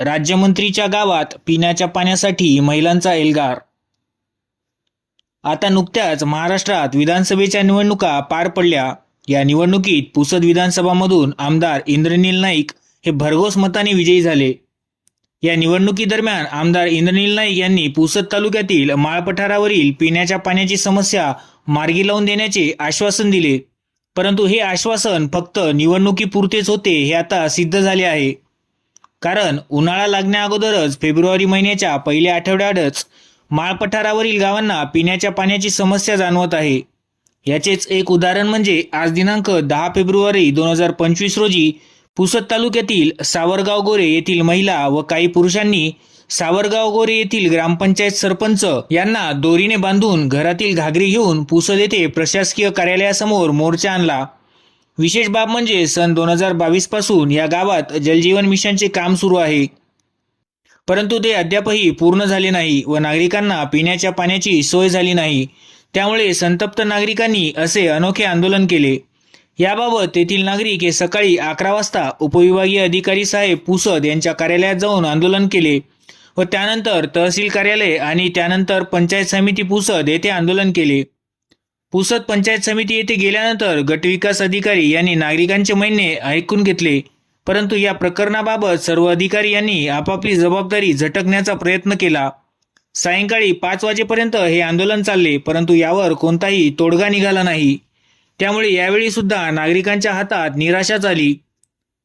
राज्यमंत्रीच्या गावात पिण्याच्या पाण्यासाठी महिलांचा एल्गार. आता नुकत्याच महाराष्ट्रात विधानसभेच्या निवडणुका पार पडल्या. या निवडणुकीत पुसद विधानसभामधून आमदार इंद्रनील नाईक हे भरघोस मताने विजयी झाले. या निवडणुकीदरम्यान आमदार इंद्रनील नाईक यांनी पुसद तालुक्यातील माळपठारावरील पिण्याच्या पाण्याची समस्या मार्गी लावून देण्याचे आश्वासन दिले. परंतु हे आश्वासन फक्त निवडणुकीपुरतेच होते हे आता सिद्ध झाले आहे. कारण उन्हाळा लागण्या अगोदरच फेब्रुवारी महिन्याच्या पहिल्या आठवड्यातच माळपठारावरील गावांना पिण्याच्या पाण्याची समस्या जाणवत आहे. याचेच एक उदाहरण म्हणजे आज दिनांक दहा फेब्रुवारी दोन हजार पंचवीस रोजी पुसद तालुक्यातील सावरगाव गोरे येथील महिला व काही पुरुषांनी सावरगाव गोरे येथील ग्रामपंचायत सरपंच यांना दोरीने बांधून घरातील घागरी घेऊन पुसद येथे प्रशासकीय कार्यालयासमोर मोर्चा आणला. विशेष बाब म्हणजे सन दोन हजार बावीसपासून या गावात जलजीवन मिशनचे काम सुरू आहे. परंतु ते अद्यापही पूर्ण झाले नाही व नागरिकांना पिण्याच्या पाण्याची सोय झाली नाही. त्यामुळे संतप्त नागरिकांनी असे अनोखे आंदोलन केले. याबाबत तेथील नागरिक हे सकाळी अकरा वाजता उपविभागीय अधिकारी साहेब पुसद यांच्या कार्यालयात जाऊन आंदोलन केले व त्यानंतर तहसील कार्यालय आणि त्यानंतर पंचायत समिती पुसद येथे आंदोलन केले. पुसद पंचायत समिती येथे गेल्यानंतर गटविकास अधिकारी यांनी नागरिकांचे म्हणणे ऐकून घेतले. परंतु या प्रकरणाबाबत सर्व अधिकारी यांनी आपापली जबाबदारी झटकण्याचा प्रयत्न केला. सायंकाळी पाच वाजेपर्यंत हे आंदोलन चालले परंतु यावर कोणताही तोडगा निघाला नाही. त्यामुळे यावेळी सुद्धा नागरिकांच्या हातात निराशा झाली.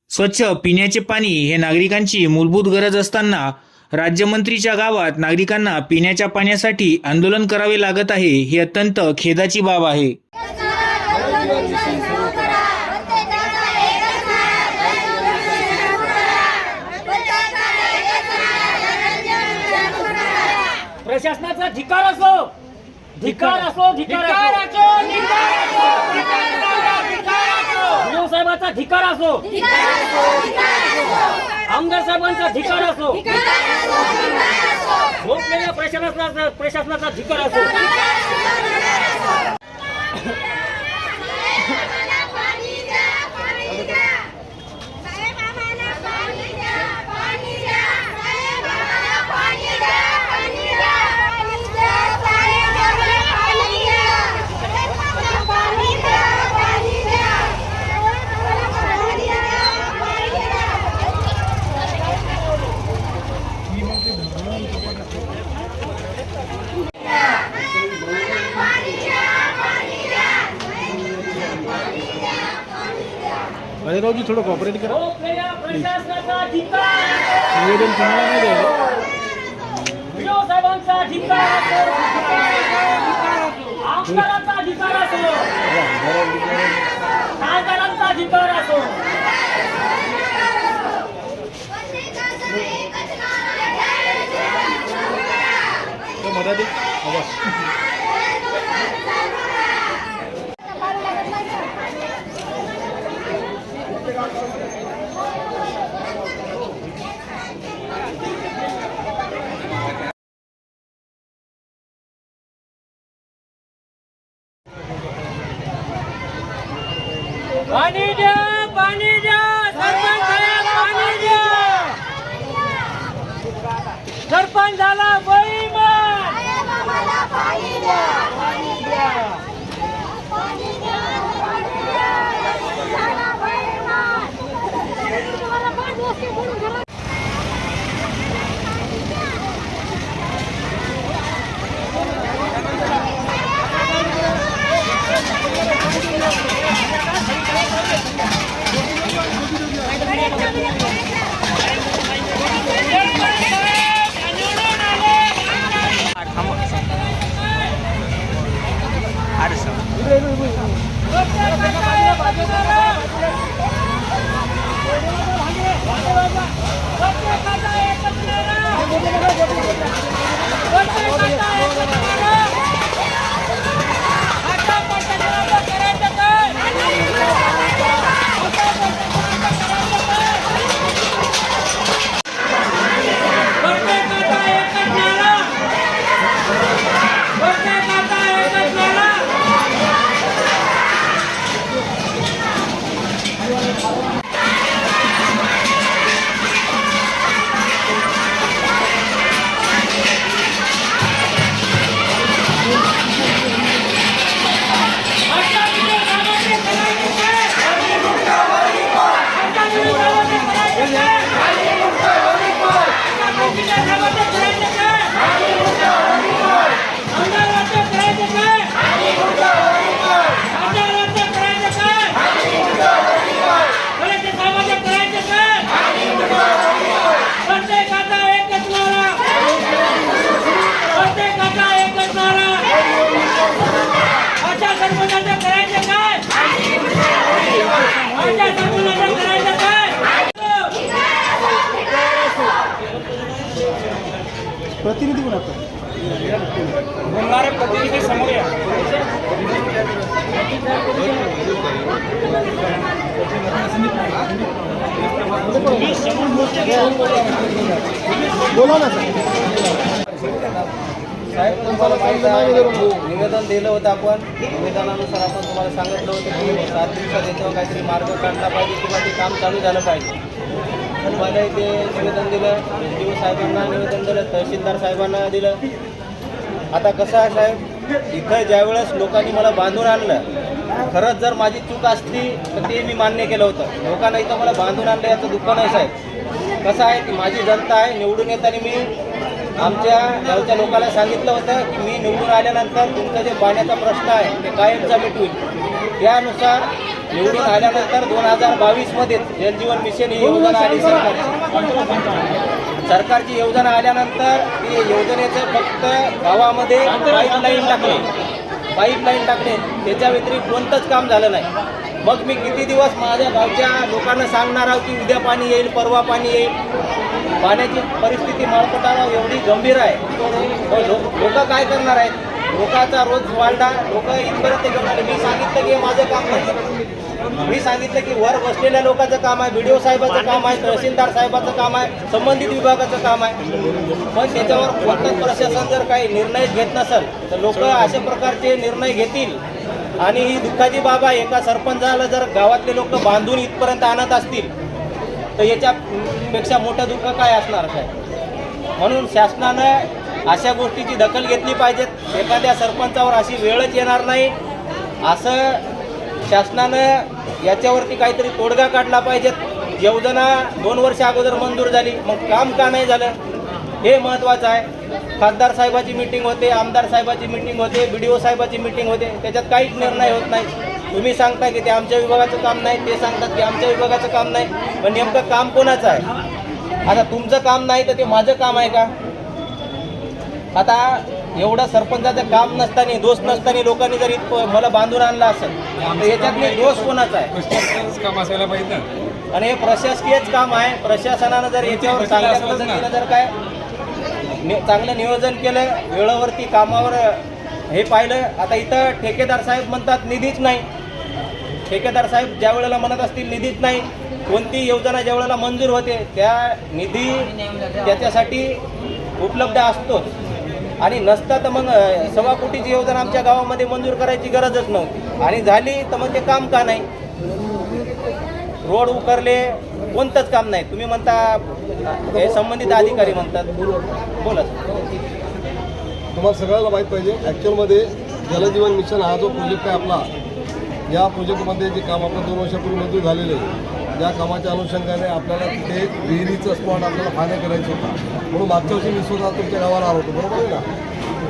स्वच्छ पिण्याचे पाणी हे नागरिकांची मूलभूत गरज असताना राज्यमंत्रीच्या गावात नागरिकांना पिण्याच्या पाण्यासाठी आंदोलन करावे लागत आहे ही अत्यंत खेदाची बाब आहे. प्रशासनाचा धिकार असो. धिकार असो धिकार असो. गुरु साहेबाचा धिकार असो. आमदार साहेबांचा धिकार असो. झोपलेल्या प्रशासनाचा प्रशासनाचा धिकार असो. थोडं कॉपरेट करा झोपलेल्या प्रशासनाचा धिकार निवेदन तुम्हाला नाही द्यायला गुरु साहेबांचा प्रतिनिधी कोण आता? बोलणारे प्रतिनिधी समोर या. बोला ना साहेब. तुम्हाला निवेदन दिलं होतं आपण निवेदनानुसार आपण तुम्हाला सांगितलं होतं की सात दिवसात याच्यावर काहीतरी मार्ग काढला पाहिजे किंवा ते काम चालू झालं पाहिजे. पण मला इथे निवेदन दिलं. एस डी ओ साहेबांना निवेदन दिलं तहसीलदार साहेबांना दिलं. आता कसं आहे साहेब इथं ज्यावेळेस लोकांनी मला बांधून आणलं खरंच जर माझी चूक असती तर ते मी मान्य केलं होतं. लोकांना इथं मला बांधून आणलं याचं दुःख नाही साहेब. कसं आहे की माझी जनता आहे निवडून येताना मी आमच्या गावच्या लोकांना सांगितलं होतं की मी निवडून आल्यानंतर तुमचा जे पाण्याचा प्रश्न आहे ते कायमचा मिटवीन. त्यानुसार निवडून आल्यानंतर दोन हजार बावीसमध्ये जलजीवन मिशन ही योजना आली सरकारची. सरकारची योजना आल्यानंतर ती योजनेचं फक्त गावामध्ये पाईपलाईन टाकले पाईपलाईन टाकले त्याच्या व्यतिरिक्त कोणतंच काम झालं नाही. मग मी किती दिवस माझ्या गावच्या लोकांना सांगणार आहोत की उद्या पाणी येईल परवा पाणी येईल. पाण्याची परिस्थिती माळपटाला एवढी गंभीर आहे. लोक काय करणार आहेत? लोकांचा रोज वाढला. लोक इथपर्यंत घेऊन आले. मी सांगितलं की हे माझं काम नाही. मी सांगितलं की वर बसलेल्या लोकांचं काम आहे. व्हिडिओ साहेबाचं काम आहे. तहसीलदार साहेबाचं काम आहे. संबंधित विभागाचं काम आहे. पण त्याच्यावर कोणतंच प्रशासन जर काही निर्णय घेत नसेल तर लोक अशा प्रकारचे निर्णय घेतील. आणि ही दुःखाची बाब आहे. एका सरपंचाला जर गावातले लोक बांधून इथपर्यंत आणत असतील तर याच्यापेक्षा मोठं दुःख काय असणार काय म्हणून शासनानं अशा गोष्टीची दखल घेतली पाहिजेत. एखाद्या सरपंचावर अशी वेळच येणार नाही. असं शासनानं याच्यावरती काहीतरी तोडगा काढला पाहिजेत. योजना दोन वर्ष अगोदर मंजूर झाली मग काम का नाही झालं? हे महत्त्वाचं आहे. खासदार साहेबाची मिटिंग होते आमदार साहेबाची मिटिंग होते बी डी ओ साहेबाची मिटिंग होते. त्याच्यात काहीच निर्णय होत नाही. तुम्ही सांगता की ते आमच्या विभागाचं काम नाही ते सांगतात की आमच्या विभागाचं काम नाही. पण नेमकं काम कोणाचं आहे? आता तुमचं काम नाही तर ते माझं काम आहे का? आता एवढं सरपंचाचं काम नसताना दोष नसताना लोकांनी जर इथं मला बांधून आणला असेल तर याच्यात मी दोष कोणाचा आहे? काम असायला पाहिजे ना. आणि हे प्रशासकीयच काम आहे. प्रशासनानं जर याच्यावर चांगल्या पद्धतीनं जर काय नि- चांगलं नियोजन केलं वेळेवरती कामावर हे पाहिलं आता इथं ठेकेदार साहेब म्हणतात निधीच नाही. ठेकेदार साहेब ज्या वेळेला म्हणत असतील निधीच नाही. कोणती योजना ज्या वेळेला मंजूर होते त्या निधी त्याच्यासाठी उपलब्ध असतोच. आणि नसतं तर मग सव्वा कोटीची योजना आमच्या गावामध्ये मंजूर करायची गरजच नव्हती. आणि झाली तर मग ते काम का नाही? रोड उकरले कोणतंच काम नाही. तुम्ही म्हणता हे संबंधित अधिकारी म्हणतात. बोला तुम्हाला सगळ्याला माहीत पाहिजे ॲक्च्युअलमध्ये जलजीवन मिशन हा जो प्रोजेक्ट आहे आपला या प्रोजेक्टमध्ये जे काम आपलं दोन वर्षापूर्वी मंजूर झालेलं आहे ज्या कामाच्या अनुषंगाने आपल्याला तिथे विहिरीचं स्पॉट आपल्याला फायदा करायचं होता. म्हणून मागच्या वर्षी मी स्वतः तुमच्या गावाला आलो होतो बरोबर आहे ना?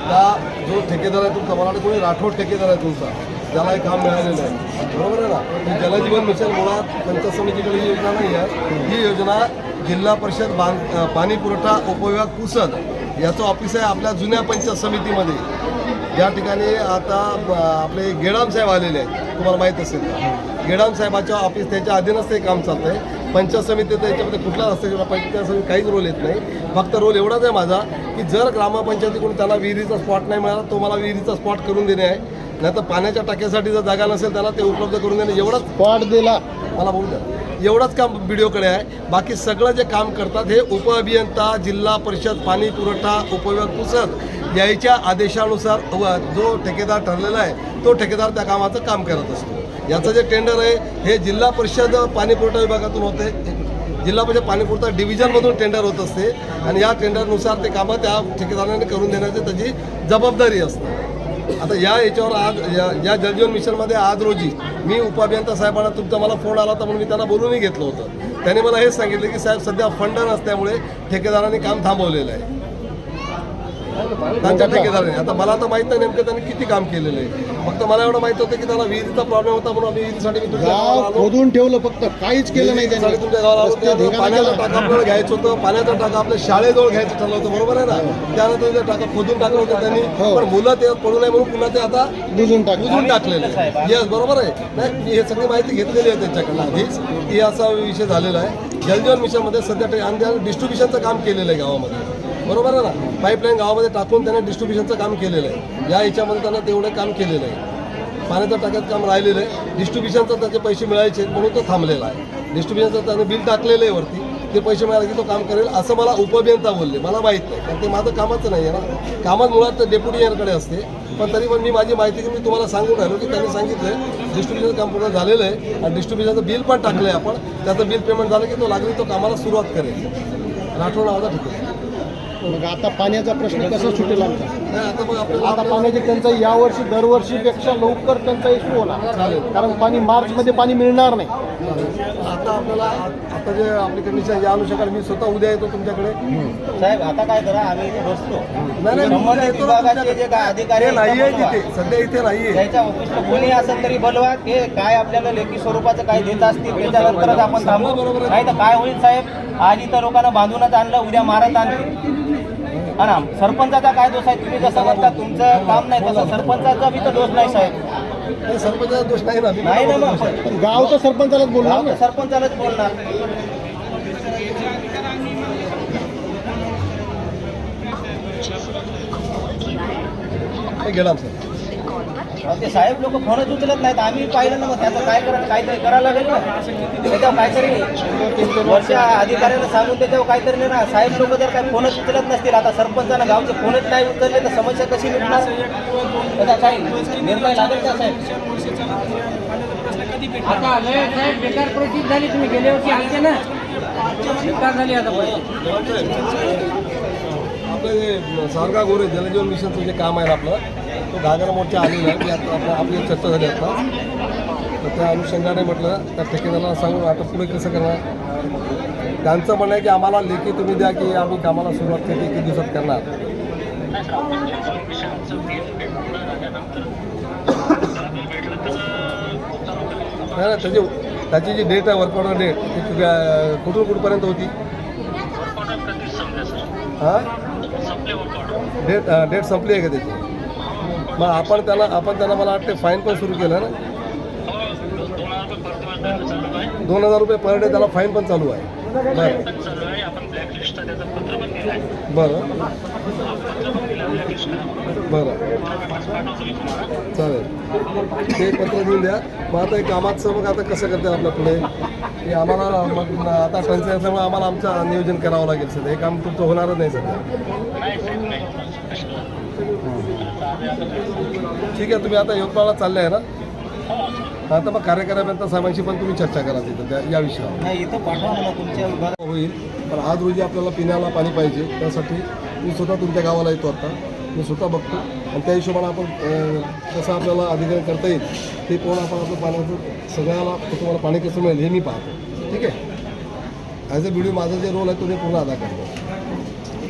त्या जो ठेकेदार आहे तुमचा मला कोणी राठोड ठेकेदार आहे तुमचा त्याला हे काम मिळालेलं आहे. बरोबर आहे ना? जलजीवन मिशन मुळात पंचायत समितीकडे ही योजना नाही आहे. ही योजना जिल्हा परिषद बांध पाणीपुरवठा पाणी पुरवठा उपविभाग पुसद याचं ऑफिस आहे आपल्या जुन्या पंचायत समितीमध्ये. या ठिकाणी आता आपले गेडाम साहेब आलेले आहेत. तुम्हाला माहीत असेल. गेडाम साहेबाच्या ऑफिस त्याच्या अधीनच ते काम चालतं आहे पंचायत समितीत याच्यामध्ये कुठलाच असतं किंवा पंचायत समिती काहीच रोल येत नाही. फक्त रोल एवढाच आहे माझा की जर ग्रामपंचायतीकडून त्याला विहिरीचा स्पॉट नाही मिळाला तो मला विहिरीचा स्पॉट करून देणे आहे. नाही तर पाण्याच्या टाक्यासाठी जर जागा नसेल त्याला ते उपलब्ध करून देणे. एवढाच स्पॉट दिला. मला बोलू द्या. एवढंच काम व्हिडिओकडे आहे. बाकी सगळं जे काम करतात हे उपअभियंता जिल्हा परिषद पाणी पुरवठा उपविभाग पुसद याच्या आदेशानुसार जो ठेकेदार ठरलेला आहे तो ठेकेदार त्या कामाचं काम करत असतो. याचं जे टेंडर आहे हे जिल्हा परिषद पाणीपुरवठा विभागातून होते. जिल्हा परिषद पाणीपुरवठा डिव्हिजनमधून टेंडर होत असते. आणि या टेंडरनुसार ते कामं त्या ठेकेदाराने करून देण्याची त्याची जबाबदारी असते. आता या याच्यावर आज या या जलजीवन मिशनमध्ये आज रोजी मी उपअभियंता साहेबांना तुमचा मला फोन आला होता म्हणून मी त्यांना बोलूनही घेतलं होतं. त्याने मला हेच सांगितलं की साहेब सध्या फंड नसल्यामुळे ठेकेदारांनी काम थांबवलेलं आहे. त्यांच्या ठेकेदाराने. आता मला तर माहीत नाही नेमकं त्यांनी किती काम केलेलं आहे. फक्त मला एवढं माहीत होतं की त्यांना विहिरीचा प्रॉब्लेम होता म्हणून आम्ही विहिरीसाठी मी तुमच्या गावाला गाव आलो. खोदून ठेवलं फक्त. काहीच केलं नाही त्यांनी. तुमच्या गावाला आलो. रस्ते त्यानंतर ढेगाणा पाण्याचा केला. टाका आपल्याला घ्यायचं होतं. पाण्याचा टाका आपल्या शाळेजवळ घ्यायचं ठरलं होतं. बरोबर आहे ना? त्यानंतर ते टाका खोदून टाकलं होतं त्यांनी. हो. पण मुलं ते पडू नये म्हणून पुन्हा ते आता बुजून टाकलं. बुजून टाकलेलं आहे येस बरोबर आहे. नाही मी हे सगळी माहिती घेतलेली आहे त्यांच्याकडनं आधीच. की असा विषय झालेला आहे. जलजीवन मिशनमध्ये सध्या ते आणि डिस्ट्रीब्युशनचं काम केलेलं आहे गावामध्ये. बरोबर आहे ना? पाईपलाईन गावामध्ये टाकून त्यांना डिस्ट्रीब्युशनचं काम केलेलं आहे. या याच्यामध्ये त्यांना तेवढं काम केलेलं आहे. पाण्याचं टाक्यात काम राहिलेलं आहे. डिस्ट्रीब्युशनचं त्याचे पैसे मिळायचे आहेत म्हणून तो थांबलेला आहे. डिस्ट्रीब्युशनचं त्याने बिल टाकलेलं आहे वरती. ते पैसे मिळाले की तो काम करेल असं मला उपअभियंता बोलले. मला माहीत नाही. कारण ते माझं कामाचं नाही आहे ना. कामात मुळात तर डेप्युटी यांकडे असते. पण तरी पण मी माझी माहिती की मी तुम्हाला सांगून राहिलो की त्यांनी सांगितलं डिस्ट्रीब्युशनचं काम पूर्ण झालेलं आहे. आणि डिस्ट्रीब्युशनचं बिल पण टाकलं आहे आपण. त्याचं बिल पेमेंट झालं की तो लागली तो कामाला सुरुवात करेल. राठोड नावाचा ठिकाण. मग आता पाण्याचा प्रश्न कसा सुटेल आमचा? नाही आता पाण्याची टंचाई यावर्षी दरवर्षीपेक्षा लवकर टंचाई सुरू होणार. कारण पाणी मार्चमध्ये पाणी मिळणार नाही. आता आपल्याला आता जे आपली कंडिशन या अनुषंगाने मी स्वतः उद्या येतो तुमच्याकडे. साहेब आता काय करा आम्ही इथे बसतो. अधिकारी नाहीये तिथे सध्या इथे नाहीये. त्याच्या ऑफिसला कोणी असेल तरी बोलवा ते काय आपल्याला लेखी स्वरूपाचं काय देत असतील त्याच्यानंतरच आपण थांबू. नाही तर काय होईल साहेब? आज इथं लोकांना बांधूनच आणलं उद्या मारत आणतील. हा ना सरपंचाचा काय दोष आहे? तुम्ही जसं म्हणता तुमचं काम नाही तसं सरपंचाचा बी तर दोष नाही साहेब. नाही, सरपंचाचा दोष नाही ना नाही ना मग. पण गाव तर सरपंचालाच बोलणार ना. सरपंचालाच बोलणार. गेला आमचा. अहो, ते साहेब लोक फोनच उचलत नाहीत. आम्ही पाहिलं ना मग त्याचं काय करा काहीतरी करायला लागेल ना. त्याच्यावर काहीतरी वर्ष अधिकाऱ्याला सांगून त्याच्यावर काहीतरी नाही ना. साहेब लोक जर काही फोनच उचलत नसतील आता सरपंचानं गावचे फोनच नाही उचलले तर समस्या कशी मिटणार? त्याचा काही निर्णय लागेल का साहेब? आता लय साहेब बेकार परिस्थिती झाली. तुम्ही गेल्या वर्षी आलते ना. बेकार झाली आता आपलं जे सारगा गोरे जलजीवन मिशनचं जे काम आहे आपलं तो घागर मोर्चा आलेला की आता आपलं आपली चर्चा झाली आता. तर त्या अनुषंगाने म्हटलं त्या ठेकेदाराला सांगून आता पुढे कसं करणार? त्यांचं म्हणणं आहे की आम्हाला लेखी तुम्ही द्या की आम्ही कामाला सुरुवात किती किती दिवसात करणार? नाही ना त्याची त्याची जी डेट आहे वर्क ऑर्डर डेट ती कुठं- कुठून कुठपर्यंत होती? हां? डेट डेट संपली आहे का त्याची? मग आपण त्याला आपण त्याला मला वाटते फाईन पण सुरू केलं ना. दोन हजार रुपये पर डे त्याला फाईन पण चालू आहे. बरं. बरं. बरं. चालेल. ते पत्र देऊन द्या. मग आता एक कामाचं मग आता कसं करते आपल्या पुढे? की आम्हाला मग आता टंचाई असल्यामुळे आम्हाला आमचं नियोजन करावं लागेल सध्या. हे काम तुमचं होणारच नाही सध्या. ठीक आहे तुम्ही आता यवतमाळला चालले आहे ना? आता मग कार्यकाऱ्यानंतर साहेबांशी पण तुम्ही चर्चा करा तिथं त्या या विषयावर. नाही इथं पाठवा मला तुमच्या विभागात. होईल पण आज रोजी आपल्याला पिण्याला पाणी पाहिजे त्यासाठी मी स्वतः तुमच्या गावाला येतो आता. मी स्वतः बघतो आणि त्या हिशोबाने आपण कसं आपल्याला अधिकारी करता येईल ते कोण आपण आपलं पाण्याचं सगळ्याला तुम्हाला पाणी कसं मिळेल हे मी पाहतो. ठीक आहे? ॲज अ व्हिडिओ माझा जे रोल आहे तो मी पूर्ण अदा करतो.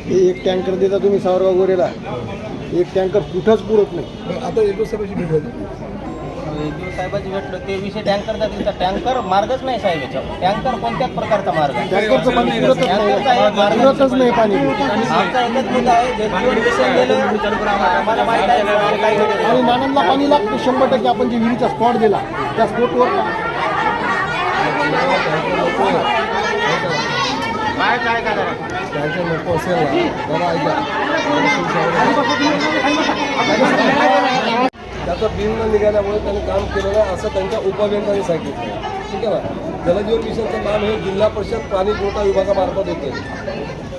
हे एक टँकर देता तुम्ही सावरगाव गोरेला. एक टँकर कुठंच पुरत नाही. आता एक साहेबांशी भेट झाली. साहेबाची भेटलो ते विषय टँकरचा तिथं. टँकर मार्गच नाही साहेब याच्यावर. टँकर कोणत्याच प्रकारचा मार्ग. टँकरचं पाणी पुरतच टँकरचा हे नाही पुरतच नाही पाणी. आमचा एकच मुद्दा आहे जे जीवन मिशन गेलं आम्हाला. माहीत आहे की काही घडलं. आणि नानांना पाणी लागतं शंभर टक्के आपण जे विहिरीचा स्पॉट दिला त्या स्पॉटवर काय काय काय? करा त्यांचं नको असेल ना त्याला ऐका. त्याचं बिल न निघाल्यामुळे त्यांनी काम केलं नाही असं त्यांच्या उपअभियंत्यांनी सांगितलं. ठीक आहे ना? जलजीवन मिशनचं काम हे जिल्हा परिषद पाणी पुरवठा विभागामार्फत होते.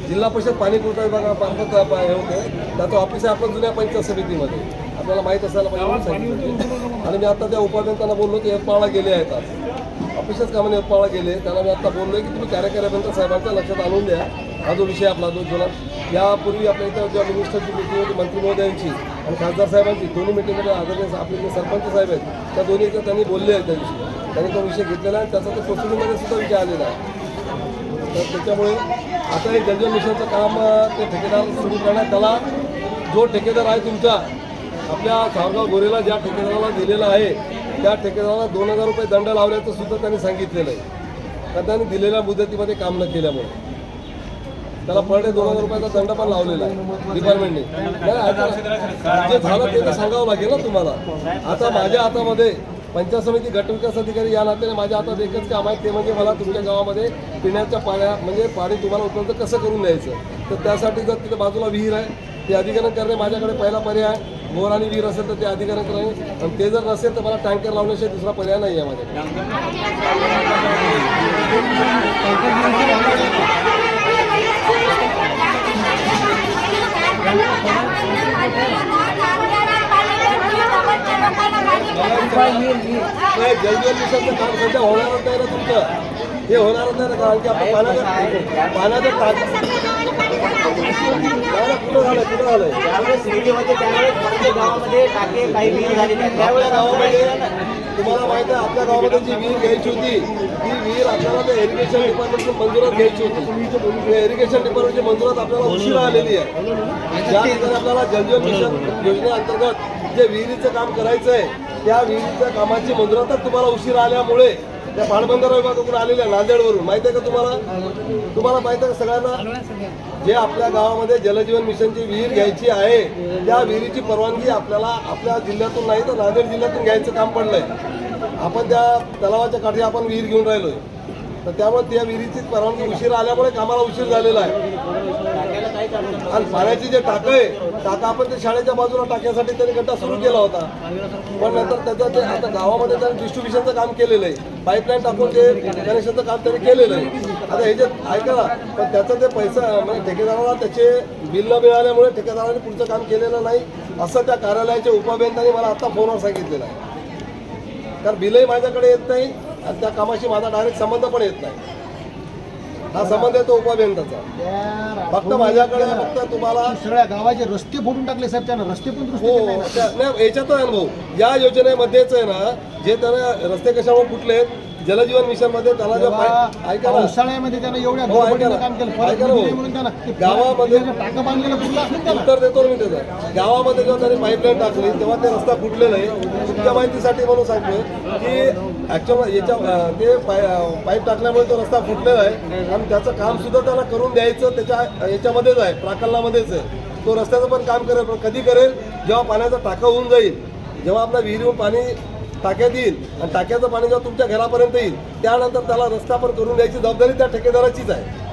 जिल्हा परिषद पाणी पुरवठा विभागामार्फत हे होते. त्याचं ऑफिस आहे आपण जुन्या पंचायत समितीमध्ये. आपल्याला माहीत असायला पाहिजे सांगितलं. आणि मी आता त्या उपअभियंत्यांना बोललो की यवतमाळला गेले आहेत आज. ऑफिसच कामाने यवतमाळला गेले. त्याला मी आता बोललो की तुम्ही कार्यकाऱ्यापर्यंत साहेबांच्या लक्षात आणून द्या. हा जो विषय आपला जो जुना यापूर्वी आपल्या इथं ज्या मिनिस्टरची मिटिंग होती मंत्री महोदयांची आणि खासदार साहेबांची दोन्ही मिटिंगमध्ये आदरणीय आपले जे सरपंच साहेब आहेत त्या दोन्ही इथं त्यांनी बोलले आहेत त्या दिवशी त्यांनी तो विषय घेतलेला आहे त्याचा तो प्रोसिडिंगमध्ये सुद्धा विषय आलेला आहे. तर त्याच्यामुळे आता हे जलजीवन मिशनचं काम ते ठेकेदार सुरू करण्यात त्याला जो ठेकेदार आहे तुमचा आपल्या सावगाव गोरेला ज्या ठेकेदाराला दिलेला आहे त्या ठेकेदाराला दोन हजार रुपये दंड लावल्याचं सुद्धा त्यांनी सांगितलेलं आहे. तर त्यांनी दिलेल्या मुदतीमध्ये काम न केल्यामुळे. त्याला पर डे दोन हजार रुपयाचा दंड पण लावलेला आहे डिपार्टमेंटने जे झालं ते तर सांगावं लागेल ना तुम्हाला. आता माझ्या हातामध्ये पंचायत समिती गटविकास अधिकारी या नात्याने माझ्या हातात एकच काम आहे ते म्हणजे मला तुमच्या गावामध्ये पिण्याच्या पाण्या म्हणजे पाणी तुम्हाला उपलब्ध कसं करून द्यायचं? तर त्यासाठी जर तिथे बाजूला विहीर आहे ते अधिकरण करणे माझ्याकडे पहिला पर्याय आहे. बोर आणि विहीर असेल तर ते अधिकरण करणे आणि ते जर नसेल तर मला टँकर लावण्याशिवाय दुसरा पर्याय नाही आहे माझ्याकडे. नाही जलजीवन काम सध्या होणारच नाही ना तुमचं. हे होणारच नाही ना कारण की आपण पाण्याचं पाण्याचं त्यावेळेस सिटीमध्ये त्यावेळेस प्रत्येक गावामध्ये टाके काही विहीर झालेले त्यावेळेस गावामध्ये तुम्हाला माहिती आहे आपल्या गावामध्ये जी विहीर घ्यायची होती ती विहीर आपल्याला त्या इरिगेशन डिपार्टमेंटच्या मंजुरात घ्यायची होती त्या इरिगेशन डिपार्टमेंटची मंजुरात आपल्याला उशिरा आलेली आहे ज्या ठिकाणी आपल्याला जलजीवन मिशन योजनेअंतर्गत जे विहिरीचं काम करायचं आहे त्या विहिरीच्या कामाची मंजुरातच तुम्हाला उशीर आल्यामुळे त्या पाटबंधारा विभागाकडून आलेल्या नांदेडवरून. माहिती आहे का तुम्हाला? तुम्हाला माहिती आहे का सगळ्यांना? जे आपल्या गावामध्ये जलजीवन मिशनची विहीर घ्यायची आहे त्या विहिरीची परवानगी आपल्याला आपल्या जिल्ह्यातून नाही तर नांदेड जिल्ह्यातून घ्यायचं काम पडलंय. आपण त्या तलावाच्या काठी आपण विहीर घेऊन राहिलोय. तर त्यामुळे त्या विहिरीची परवानगी उशीर आल्यामुळे कामाला उशीर झालेला आहे. आणि पाण्याची जे टाकं आहे टाका आपण ते शाळेच्या बाजूला टाक्यासाठी त्यांनी गड्डा सुरू केला होता. पण नंतर त्याचं ते आता गावामध्ये त्यांनी डिस्ट्रीब्युशनचं काम केलेलं आहे. पाईपलाईन टाकून ते कनेक्शनचं काम त्यांनी केलेलं आहे. आता हे जे ऐका ना पण त्याचा ते पैसा म्हणजे ठेकेदाराला त्याचे बिल न मिळाल्यामुळे ठेकेदाराने पुढचं काम केलेलं नाही असं त्या कार्यालयाच्या उपाभियंत्यांनी मला आता फोनवर सांगितलेलं आहे. कारण बिलही माझ्याकडे येत नाही आणि त्या कामाशी माझा डायरेक्ट संबंध पण येत नाही. हा संबंध येतो उपाभियंताचा फक्त माझ्याकडे फक्त तुम्हाला सगळ्या गावाचे रस्ते फोडून टाकले साहेब त्यानं रस्ते पण हो याच्यात आहे अनुभव या योजनेमध्येच आहे ना जे त्याला रस्ते कशामुळे फुटले जलजीवन मिशनमध्ये त्याला जो ऐका ना. पावसाळ्यामध्ये त्यानं एवढ्या हो. काम केलं. ऐका परत ना, निधी. नाही म्हणून त्यानं ते गावामध्ये- टाकं बांधलेलं पुरलं असेल त्याला उत्तर देतो ना मी त्याचं. गावामध्ये जेव्हा त्यांनी पाईपलाईन टाकली तेव्हा ते रस्ता फुटलेला आहे. तुमच्या माहितीसाठी म्हणून सांगतोय की ऍक्च्युअल याच्या अं, ते पाय- अं, पाईप टाकल्यामुळे तो रस्ता फुटलेला आहे. आणि त्याचं काम सुद्धा त्याला करून द्यायचं त्याच्या याच्यामध्येच आहे प्राकलनामध्येच आहे. तो रस्त्याचं पण काम करेल पण कधी करेल? जेव्हा पाण्याचा टाका होऊन जाईल जेव्हा आपल्या विहिरीहून पाणी टाक्यात येईल आणि टाक्याचं पाणी जेव्हा तुमच्या घरापर्यंत येईल त्यानंतर त्याला रस्ता पण करून द्यायची जबाबदारी त्या ठेकेदाराचीच आहे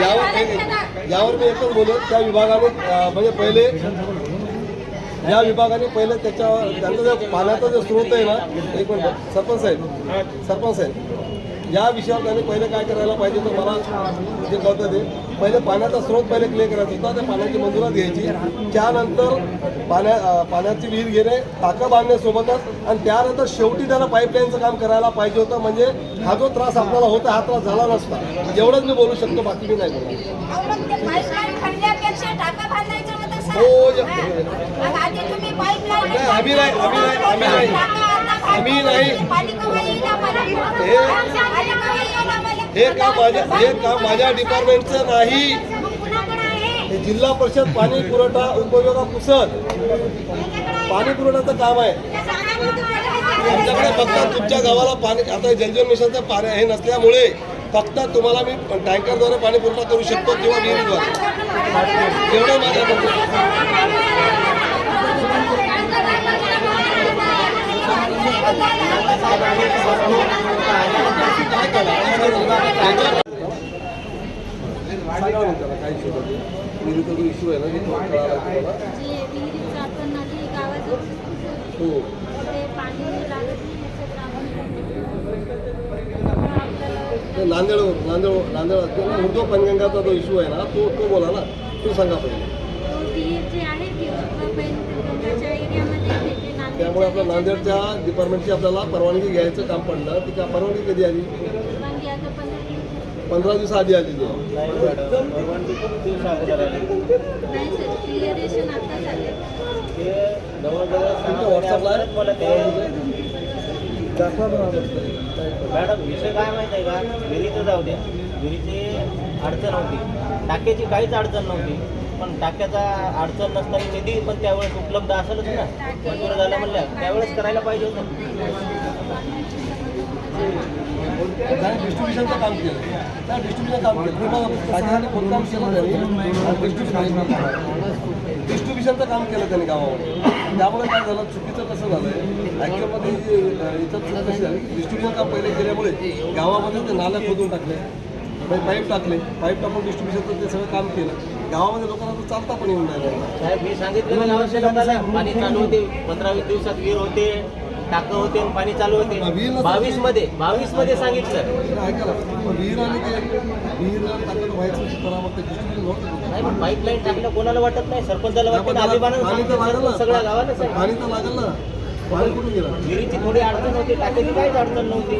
यावर एक- यावर मी एकच बोलत त्या विभागाने म्हणजे पहिले या विभागाने पहिले त्याच्यावर त्यांचा जो पाण्याचा जो स्रोत आहे ना एक मिनिट सरपंच साहेब सरपंच साहेब या विषयावर त्यांनी पहिले काय करायला पाहिजे तर मला जे कळतं ते? पहिले पाण्याचा स्रोत पहिले क्लिअर करायचा होता त्या पाण्याची मंजुरात घ्यायची. त्यानंतर पाण्या पाण्याची विहीर घेणे टाकं बांधण्यासोबतच आणि त्यानंतर शेवटी त्याला पाईपलाईनचं काम करायला पाहिजे होतं. म्हणजे हा जो त्रास आपल्याला होता हा त्रास झाला नसता. एवढंच मी बोलू शकतो बाकी मी नाही बोलू नाही, आम्ही नाही, आम्ही नाही, आम्ही नाही. आम्ही नाही. हे काम माझ्या हे काम माझ्या डिपार्टमेंटचं नाही. हे जिल्हा परिषद पाणी पुरवठा उपयोगा पुसद पाणी पुरवठ्याचं काम आहे. आमच्याकडे फक्त तुमच्या गावाला पाणी आता जलजीवन मिशनचं पाणी हे नसल्यामुळे फक्त तुम्हाला मी टँकरद्वारे पाणी पुरवठा करू शकतो किंवा विहिरीद्वारे एवढं माझ्या इश्यू आहे. ना हो ते पाणी लागत नाही याचं ग्रामपंचायत ते नांदेड नांदेड नांदेड उर्दू पंचगंगाचा जो इश्यू आहे ना तो तो बोला ना तो सांगा पहिले. आहे त्यामुळे आपल्या नांदेडच्या डिपार्टमेंटची आपल्याला परवानगी घ्यायचं काम पडलं. ती का परवानगी कधी आली? परवानगी आता पंधरा दिवस आधी आहे आली नाही सर क्लिअरेशन आता झालं ते व्हॉट्सअपला आहे? महिन्याअगोदरच मला ते दाखवा मॅडम विषय काय माहिती आहे का? विहिरीचं जाऊ द्या विहिरीची अडचण होती. टाक्याची काहीच अडचण नव्हती. पण टाक्याचा अडचण नसताना निधी पण त्यावेळेस उपलब्ध असेलच ना. मंजूर झालं म्हणल्या त्यावेळेस करायला पाहिजे होतं. डिस्ट्रीब्युशनचं काम केलं. त्या डिस्ट्रीब्युशन काम केलं. काम केलं डिस्ट्रीब्युशनचं काम केलं त्यांनी गावामध्ये. त्यामुळे काय झालं चुकीचं कसं झालं आहे ॲक्च्युअलमध्ये इथं चूक कशी झाली? डिस्ट्रीब्युशन काम पहिले केल्यामुळे गावामध्ये ते नाल्या खोदून टाकले पाईप टाकले पाईप टाकून डिस्ट्रीब्युशनचं ते सगळं काम केलं. गावामध्ये लोकांना तो चालता पण येऊन राहिलं साहेब मी सांगितलं पाणी चालू होते पंधरा वीस दिवसात विहीर होते टाकं होते आणि पाणी चालू होते. बावीसमध्ये बावीसमध्ये सांगितलं. ऐका ना विहीर आणि ते विहीर टाकलं व्हायचं डिस्ट्रीब्युशन नव्हतं नाही पण टाकणं कोणाला वाटत नाही? सरपंचाला वाटतं अभिमानानं सगळ्या गावाला सांगितलं. पाणी तर लागेल ना पाणी कुठून गेलं? विहिरीची थोडी अडचण होती टाक्याची काहीच अडचण नव्हती.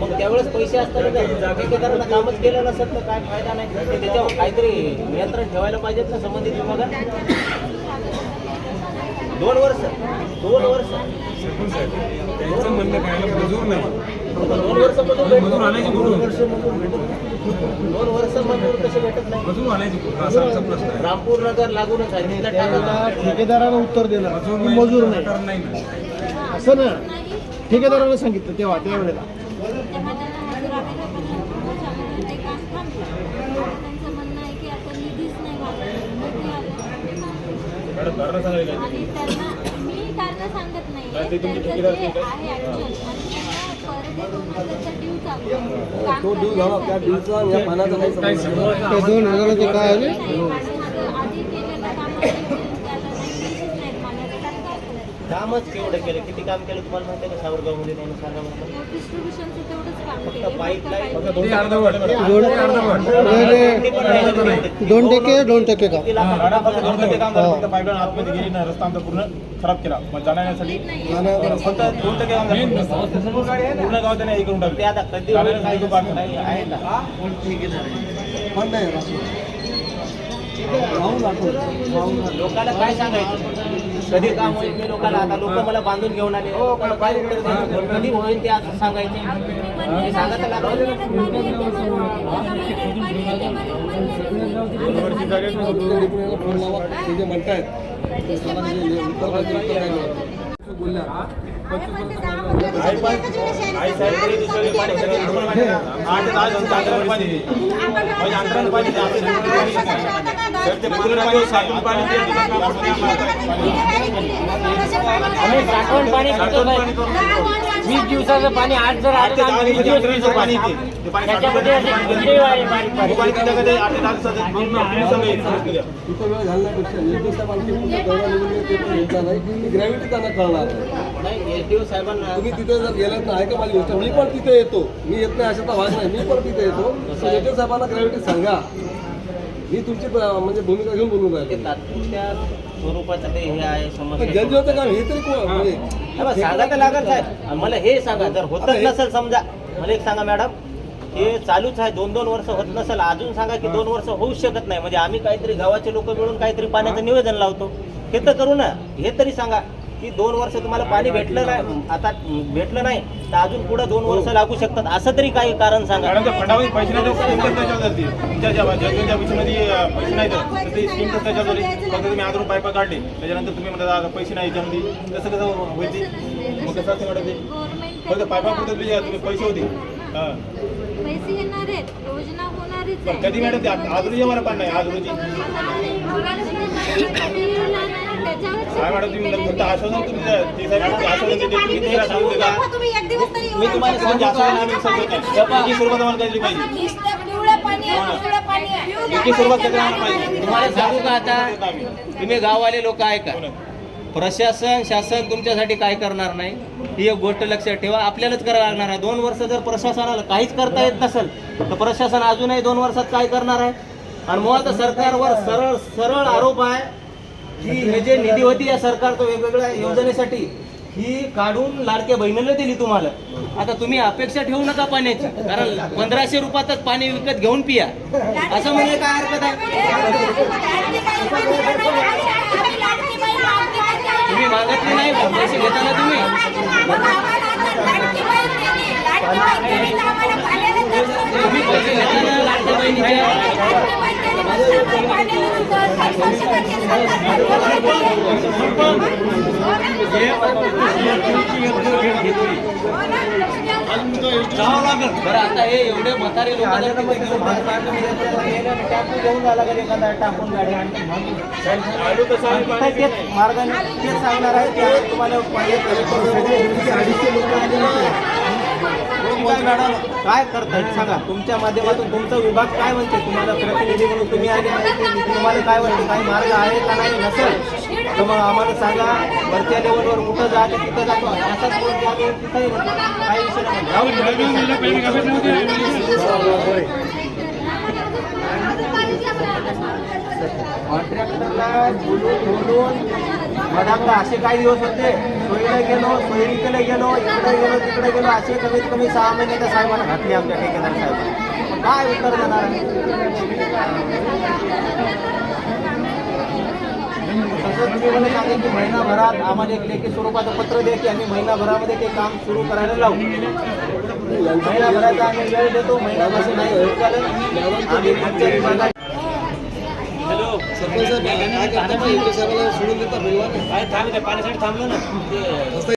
मग त्यावेळेस पैसे असताना जर ठेकेदारांना कामच केलं तर काय फायदा नाही. ते त्याच्यावर काहीतरी नियंत्रण ठेवायला पाहिजेत ना संबंधित विभागात? दोन वर्ष दोन वर्ष. त्यांचं म्हणणं काय मजूर नाही. दोन वर्ष मजूर आणायची कुठून दोन वर्ष मजूर कसे भेटत नाही. मजूर आणायची कुठून असा आमचा प्रश्न आहे. रामपूर नगर लागूनच आहे. तिथला त्यावेळेला टाका ठेकेदारानं उत्तर दिलं की मजूर नाही. असं ना. ठेकेदारानं सांगितलं तेव्हा त्यावेळेला कारण सांगत नाही. ते ड्यू झाला त्या ड्यूचा या पाण्याचा नाही. दोन हजाराचे काय आहे, त्याला काही पैसेच नाहीत माझ्याकडे. त्यात काय करायचं? कामच केवढं केलं? किती काम केलं तुम्हाला माहिती आहे का सावरगावमध्ये त्यांनी सांगा म्हटलं डिस्ट्रीब्युशनचं तेवढंच काम फक्त केलं. pipeline. दोन टक्के दोन टक्के पाईपलाईन आतमध्ये गेली ना रस्ता आमचा पूर्ण खराब केला. मग जाण्यासाठी फक्त दोन टक्के काम झालं पूर्ण गाव त्याने हे करून ते टाकले आता कधी होईल काही काही आहे का पण नाही. लोकांना काय सांगायचं? कधी काम होईल? मी लोकांना आता लोक मला बांधून घेऊन आले. हो? कधी होईल ते असं सांगायचे? मी सांगत ते म्हणतायत. बोलल्या. आम्ही साठवण पाणी करतो नाही वीस दिवसाचं पाणी आठ जर आठ ते दहा दिवसाचं पाणी येते. ते पाणी त्याच्यामध्ये असे साठवून खड्डे आहे बारीक बारीक. हे पाणी त्याच्याकडे आठ ते दहा दिवसाचं दोन तीन संघ येईल समजलं. इथं वेळ घालण्यापेक्षा पण ग्रॅव्हिटी त्यांना कळणार नाही. एसडीओ साहेबांना तुम्ही तिथे जर गेलात ना ऐका माझी गोष्ट? मी पण तिथे येतो. मी येत नाही अशाचा भाग नाही. मी पण तिथे येतो. येते साहेबांना ग्रॅव्हिटी सांगा. मी तुमची म्हणजे भूमिका घेऊन बोलून राहिलो. तात्पुरत्या स्वरूपाचं ते हे आहे समस्या जलजीवनचं काम हे तरी कोण म्हणजे बघ, सांगा तर लागत साहेब. मला हे सांगा जर होतच नसेल समजा मला एक सांगा मॅडम हे चालूच आहे दोन दोन वर्ष होत नसेल अजून सांगा की दोन वर्ष होऊच शकत नाही. म्हणजे आम्ही काहीतरी गावाचे लोक मिळून काहीतरी पाण्याचं निवेदन लावतो. हे तर करू ना. हे तरी सांगा. की दोन वर्ष तुम्हाला पाणी भेटलं नाही आता भेटलं नाही तर अजून पुढे दोन वर्ष लागू शकतात. असं तरी काही कारण सांगा. पैसे नाही पैसे नाही स्कीम फक्त तुम्ही आधारून काढले. त्याच्यानंतर तुम्ही म्हणता पैसे नाही याच्यामध्ये. कसं होईल? मग कसं फक्त तुम्ही पैसे होते. हां. पैसे येणार आहेत. योजना होणारच कधी मॅडम ते आज रोजी आम्हाला पाणी नाही? आज रोजी काय मॅडम तुम्ही म्हणता फक्त आश्वासन तुम्ही द्या. ते साहेब फक्त आश्वासन देते. तुम्ही ते सांगून देता. मी तुम्हाला आश्वासन सांगतो आम्ही समजत नाही त्याची सुरुवात आम्हाला काहीतरी पाहिजे. याची सुरुवात कधी आम्हाला पाहिजे. तुम्हाला सांगू का आता? तुम्ही गाववाले लोक ऐका हो ना. प्रशासन शासन तुमच्यासाठी काय करणार नाही? ही एक गोष्ट लक्षात ठेवा. आपल्यालाच करावं लागणार आहे. दोन वर्ष जर प्रशासनाला काहीच करता येत नसेल तर प्रशासन अजूनही दोन वर्षात काय करणार आहे? आणि मुळात सरकारवर सरळ सरळ आरोप आहे ही हे जे निधी होती या सरकारचं वेगवेगळ्या योजनेसाठी ही काढून लाडक्या बहिणीला दिली तुम्हाला. आता तुम्ही अपेक्षा ठेवू नका पाण्याची कारण पंधराशे रुपयातच पाणी विकत घेऊन पिया. असं म्हणजे काय हरकत आहे? तुम्ही मागतले नाही पैसे घेताना तुम्ही. तुम्ही पैसे घेताना लाडक्या बहिणीच्या बरं आता हे एवढे म्हातारे लोक घेऊन जायला कधी एखादा टाकून गाडी आणि तेच मार्गाने तेच सांगणार आहे तुम्हाला अडीचशे लोक आले काय मॅडम? काय करताय? सांगा. तुमच्या माध्यमातून तुमचा विभाग काय म्हणते? तुम्हाला प्रतिनिधी म्हणून तुम्ही आले तुम्हाला काय वाटते? काही मार्ग आहे का नाही? नसेल. तर मग आम्हाला सांगा. वरच्या लेवलवर कुठं जा ते तिथं जातो असाच तिथंही म्हणतो. काही विषय कॉन्ट्रॅक्टरला बोलून बोलून मधातला असे काही दिवस होते. सोयीला गेलो सोयीकडे गेलो इकडे गेलो तिकडे गेलो असे कमीत कमी सहा महिने त्या साहेबांना घातले आमच्या ठेकेदार साहेबांना. काय उत्तर देणार तुम्ही मला की महिनाभरात आम्हाला एक लेखी स्वरूपाचं पत्र द्या की आम्ही महिनाभरामध्ये ते काम सुरू करायला लावू. महिनाभराचा आम्ही वेळ देतो महिनाभर नाही होत आम्ही सरपंच साहेब काय करता? मग एके साहेबाला सोडून देता परिवार